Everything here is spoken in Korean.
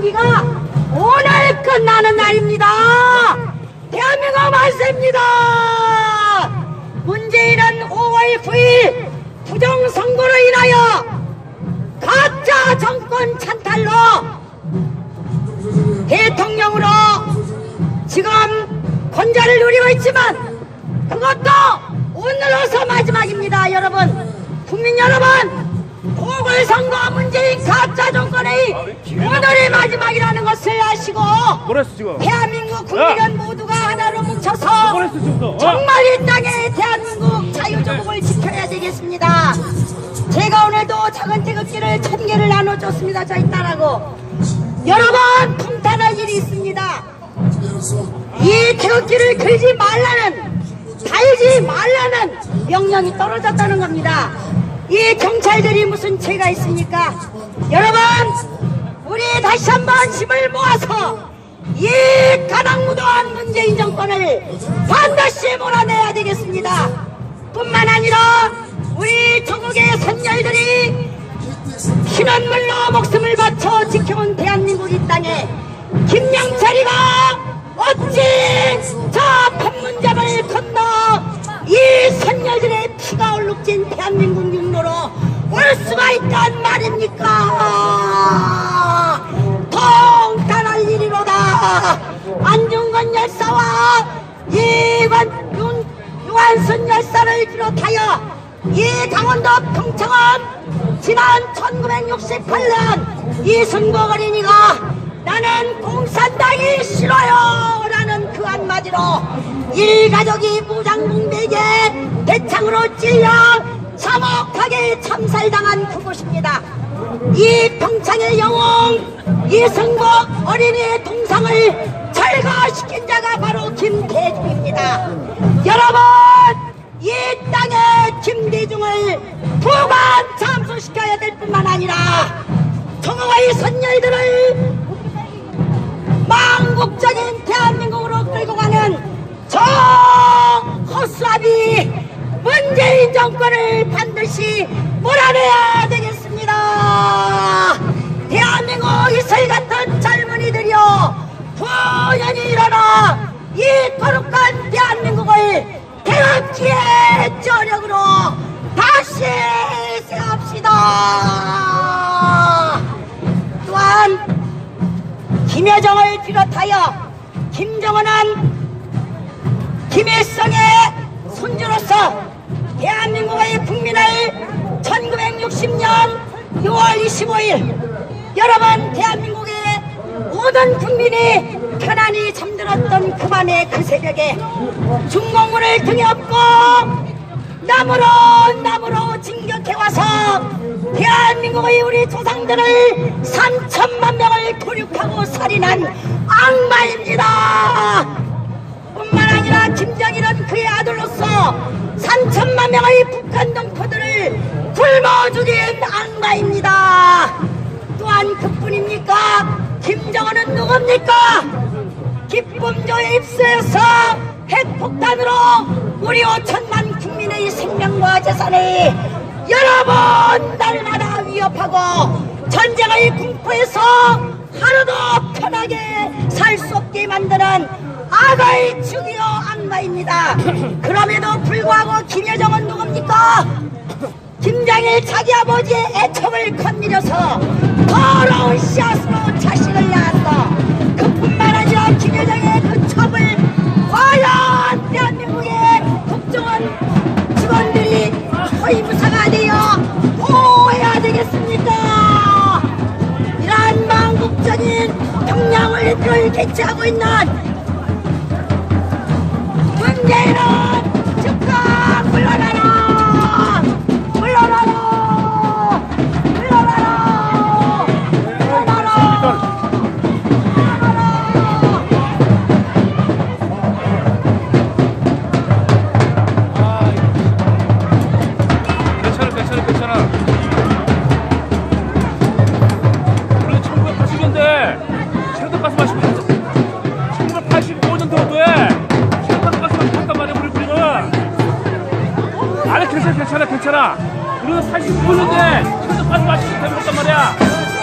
임기가 오늘 끝나는 날입니다. 대한민국 만세입니다. 문재인은 5월 9일 부정선거로 인하여 가짜 정권 찬탈로 대통령으로 지금 권좌를 누리고 있지만 그것도 오늘로서 마지막입니다 여러분 국민 여러분 보궐선거 문재인 가짜 정권의 오늘이 마지막이라는 것을 아시고 뭐랬어 지금? 대한민국 국민은 모두가 하나로 뭉쳐서 뭐랬어 지금도? 어? 정말 이 땅에 대한민국 자유조국을 지켜야 되겠습니다. 제가 오늘도 작은 태극기를 천 개를 나눠줬습니다. 저희 딸하고. 여러분, 통탄할 일이 있습니다. 이 태극기를 걸지 말라는, 달지 말라는 명령이 떨어졌다는 겁니다. 이 경찰들이 무슨 죄가 있습니까? 여러분, 우리 다시 한번 힘을 모아서 이 가당무도한 문재인 정권을 반드시 몰아내야 되겠습니다. 뿐만 아니라 우리 조국의 선열들이 피난물로 목숨을 바쳐 지켜온 대한민국 이 땅에 김영철이가 어찌 저 판문점을 건너 이 선열들의 피가 얼룩진 대한민국 육로로 올 수가 있단 말입니까? 통탄할 일이로다 안중근 열사와 이관 윤, 유한순 열사를 비롯하여 이 강원도 평창은 지난 1968년 이순국 어린이가 나는 공산당이 싫어요 라는 그 한마디로 일가족이 무장공백에 대창으로 찔려 참혹하게 참살당한 그곳입니다. 이 평창의 영웅 이승국 어린이의 동상을 철거시킨 자가 바로 김대중입니다. 여러분 이 땅에 김대중을 부관 참수시켜야 될 뿐만 아니라 청와의 선열들을 망국적인 문재인 정권을 반드시 몰아내야 되겠습니다. 대한민국 이슬 같은 젊은이들이여 부연히 일어나 이 거룩한 대한민국을 태극기의 저력으로 다시 세웁시다. 또한 김여정을 비롯하여 김정은은 김일성의 손주로서 대한민국의 국민을 1960년 6월 25일 여러분 대한민국의 모든 국민이 편안히 잠들었던 그 밤의 그 새벽에 중공군을 등에 업고 나무로 나무로 진격해와서 대한민국의 우리 조상들을 3천만 명을 도륙하고 살인한 악마입니다. 뿐만 아니라 김정일은 그의 아들로서 3천만 명의 북한 동포들을 굶어 죽인 악마입니다. 또한 그뿐입니까? 김정은은 누굽니까? 기쁨조에 입수해서 핵폭탄으로 우리 5천만 국민의 생명과 재산을 여러 번 날마다 위협하고 전쟁의 공포에서 하루도 편하게 살 수 없게 만드는 악의 죽이요 악마입니다. 그럼에도 불구하고 김여정은 누굽니까? 김장일 자기 아버지의 애청을 건드려서 더러운 씨앗으로 자식을 낳았어. 그뿐만 아니라 김여정의 그 첩을 과연 대한민국의 국정원 직원들이 허위무사가 되어 보호해야 되겠습니까? 이러한 망국적인 평양을 개최하고 있는 문 괜찮아. 우리는 85년대 체르토가스 마시고 한단 말이야.